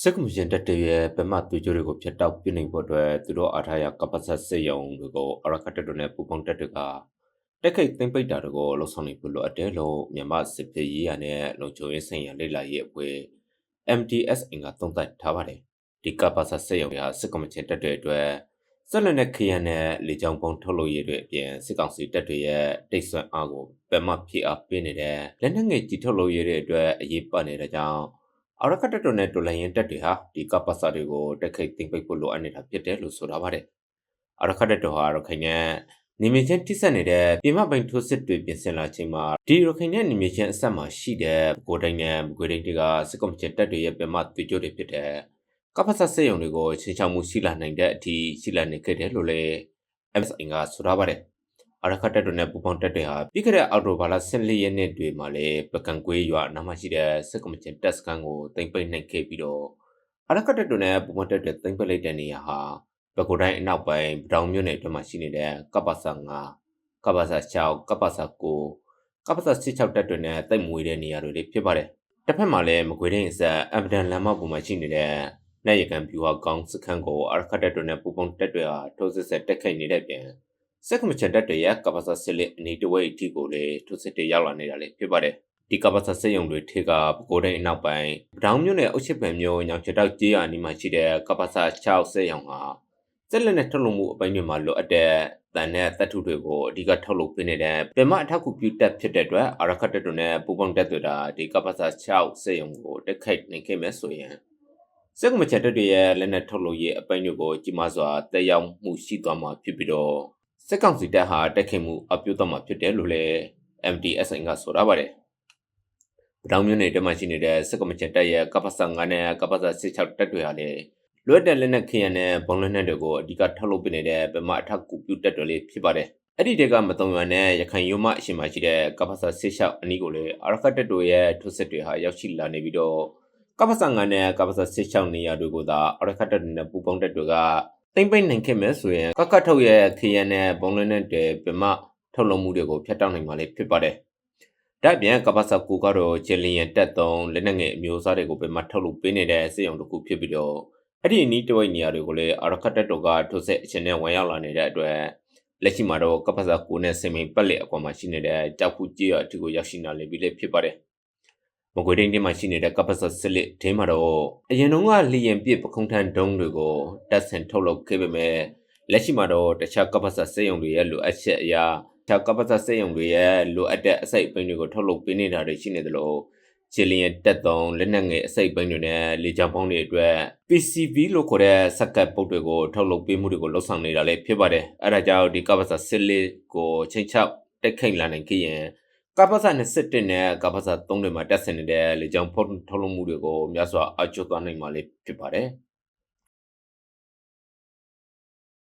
စစ်ကောင်စီတပ်တွေရဲ့ဗမာသူကျိုးတွေကိုဖျက်တောက်ပြနေဖို့အတွက်သူတို့အားထားရကပ္ပဆက်စစ်ရုံတွေကိုအရကတ်တပ်တွေနဲ့ပူပေါင်းတပ်တွေကတက်ခိတ်သိမ့်ပိတ်တာတွေကိုလှုံ့ဆော်နေဖို့လိုအပ်တယ်လို့မြန်မာစစ်ပြေးရေးရနဲ့လုံခြုံရေးဆိုင်ရာလေ့လာရေးအဖွဲ့ MTS အင်ကသုံးသပ်ထားပါတယ်ဒီကပ္ပဆက်စစ်ရုံတွေဟာစစ်ကောင်စီတပ်တွေအတွက်ဆက်လက်နဲ့ခရမ်းနဲ့လေကြောင်းပုံထုတ်လို့ရတဲ့အပြင်စစ်ကောင်စီတပ်တွေရဲ့တိတ်ဆွမ်းအားကိုဗမာဖိအားပေးနေတဲ့လက်နက်ငယ်ကြီးထုတ်လို့ရတဲ့အတွက်အရေးပါနေတဲ့ကြောင့် အရကတက်တော်နဲ့တော်လိုင်းရင်တက်တွေဟာဒီကပ္ပစာတွေကိုတက်ခိတ်သိမ့်ပိတ်ဖို့လိုအပ်နေတာဖြစ်တယ်လို့ဆိုထားပါတယ်။အရကတက်တော်ဟာရခိုင်နဲ့နေမချင်းတိဆက်နေတဲ့ပြည်မပိုင်ထိုးစစ်တွေပြင်ဆင်လာချိန်မှာဒီရခိုင်နဲ့နေမချင်းအဆက်မှာရှိတဲ့ကိုတိုင်းနဲ့မကွေတိုင်းတွေကစစ်ကောင်စီတပ်တွေရဲ့ပြမတွေ့ကြတွေဖြစ်တဲ့ကပ္ပစာစေယုံတွေကိုချင်းချောင်မှုရှိလာနိုင်တဲ့အထိရှိလာနေခဲ့တယ်လို့လည်း MSI ကဆိုထားပါတယ်။ အရခတ်တက်တွေနဲ့ပူပေါင်းတက်တွေဟာပြီးခဲ့တဲ့အော်တိုဘာလ14ရက်နေ့တွေမှာလည်းပကံကွေးရွာနားမှာရှိတဲ့စစ်ကောင်စီတပ်စခန်းကိုတင်ပိတ်နိုင်ခဲ့ပြီးတော့အရခတ်တက်တွေနဲ့ပူပေါင်းတက်တွေတင်ပိတ်လိုက်တဲ့နေရာဟာဘကိုတိုင်းအနောက်ပိုင်းဗတောင်မြို့နယ်အတွင်းမှာရှိနေတဲ့ကပ္ပစာ9ကပ္ပစာ6ကပ္ပစာ9ကပ္ပစာ16တက်တွေနဲ့တိတ်မွေတဲ့နေရာတွေဖြစ်ပါတယ်။တစ်ဖက်မှာလည်းမကွေတိုင်းအစပ်အဗဒန်လမ်းမပေါ်မှာရှိနေတဲ့နိုင်ရကန်ပြူဟာကောင်းစခန်းကိုအရခတ်တက်တွေနဲ့ပူပေါင်းတက်တွေဟာထိုးစစ်ဆက်တက်ခိုက်နေတဲ့ပြင် စက်ကမချန်တက်တွေရဲ့ကပ္ပစာစစ်လက်အနီတဝိတ်အထိကိုလည်းထိုးစစ်တွေရောက်လာနေတာလည်းဖြစ်ပါတယ်။ဒီကပ္ပစာစစ်ရုံတွေထေကပကိုးတိုင်းအနောက်ပိုင်းပတောင်မြို့နယ်အုတ်ချစ်ပံမြို့ညောင်ချတောက်ကျေးရွာနီးမှာရှိတဲ့ကပ္ပစာ6စစ်ရုံဟာစစ်လက်နဲ့ထုတ်လုပ်မှုအပိုင်းတွေမှာလိုအပ်တဲ့တန်တဲ့တပ်ထုတွေကိုအဓိကထုတ်လုပ်ပေးနေတဲ့ဗမာအထောက်အကူပြုတက်ဖြစ်တဲ့အတွက်အရခတ်တက်တွေနဲ့ပူပေါင်းတက်တွေတာဒီကပ္ပစာ6စစ်ရုံကိုတက်ခိုက်နိုင်ခဲ့မယ်ဆိုရင်စက်ကမချတက်တွေရဲ့လက်နက်ထုတ်လုပ်ရေးအပိုင်းတွေကိုကြီးမားစွာတက်ရောက်မှုရှိသွားမှာဖြစ်ပြီးတော့ စစ်ကောင်စီတပ်ဟာတက်ခင်မှုအပြုတ်တော့မှာဖြစ်တယ်လို့လည်း MTSN ကဆိုရပါတယ်။ပတောင်မြို့နယ်တမှာရှိနေတဲ့စစ်ကောင်စီတပ်ရဲ့ကပ္ပစ9နဲ့ကပ္ပစ16တပ်တွေဟာလည်းလွတ်တဲ့လက်နက်ခရံနဲ့ဘုံလက်နက်တွေကိုအဓိကထုတ်လုပ်ပေးနေတဲ့ဗမာအထောက်ကူပြုတပ်တွေလေးဖြစ်ပါတယ်။အဲ့ဒီတဲကမတုံရွာနဲ့ရခိုင်ရုံမအရှင်မရှိတဲ့ကပ္ပစ16အနီးကိုလည်းအရဖတ်တပ်တို့ရဲ့ထုစစ်တွေဟာရောက်ရှိလာနေပြီးတော့ကပ္ပစ9နဲ့ကပ္ပစ16နေရာတွေကိုသာအရခတ်တပ်တွေနဲ့ပူပေါင်းတပ်တွေက တိမ့်ပိတ်နိုင်ခဲ့မယ်ဆိုရင်ကကတ်ထုတ်ရဲ့ခရန်နဲ့ဘုံလင်းနဲ့တဲ့ပြမထုတ်လုပ်မှုတွေကိုဖျက်တောက်နိုင်မှာလေဖြစ်ပါတယ်။ဒါ့အပြင်ကပ္ပစကူကတော့ဂျယ်လီယန်တက်သုံးလက်နက်ငယ်အမျိုးအစားတွေကိုပြမထုတ်လုပ်ပေးနေတဲ့စေယုံတစ်ခုဖြစ်ပြီးတော့အဲ့ဒီအနီးတဝိုက်နေရာတွေကိုလည်းအရခတ်တပ်တို့ကထိုးစစ်အချင်းနဲ့ဝင်ရောက်လာနေတဲ့အတွက်လက်ရှိမှာတော့ကပ္ပစကူနဲ့စင်မင်ပတ်လက်အကွာမှာရှိနေတဲ့ကြောက်ဖူကြီးရအထိကိုရောက်ရှိလာနေပြီလေဖြစ်ပါတယ်။ မကွေတင်းတင်းမှာရှိနေတဲ့ကပ္ပစစလစ်ဒင်းမှာတော့အရင်တုန်းကလီယံပြစ်ပခုံးထန်ဒုံးတွေကိုတက်ဆင်ထုတ်လုပ်ခဲ့ပေမဲ့လက်ရှိမှာတော့တခြားကပ္ပစစေယုံတွေရဲ့လိုအပ်ချက်အရာတခြားကပ္ပစစေယုံတွေရဲ့လိုအပ်တဲ့အစိတ်အပိုင်းတွေကိုထုတ်လုပ်ပေးနေတာတွေရှိနေသလိုချီလီယန်တက်သုံးလက်နက်ငယ်အစိတ်ပိုင်းတွေနဲ့လေကြောင်းပေါင်းတွေအတွက် PCV လို့ခေါ်တဲ့စက်ကပ်ပုတ်တွေကိုထုတ်လုပ်ပေးမှုတွေကိုလှုပ်ဆောင်နေတာလည်းဖြစ်ပါတယ်အဲဒါကြောင့်ဒီကပ္ပစစစ်လေးကိုချိန်ချောက်တက်ခိတ်လာနိုင်ခဲ့ရင် ကပ္ပစ21နဲ့ကပ္ပစ3တွေမှာတက်ဆင်နေတဲ့လေကြောင်းဖုန်းထုတ်လုပ်မှုတွေကိုများစွာအကျိုးသွားနိုင်မှာလေးဖြစ်ပါတယ်။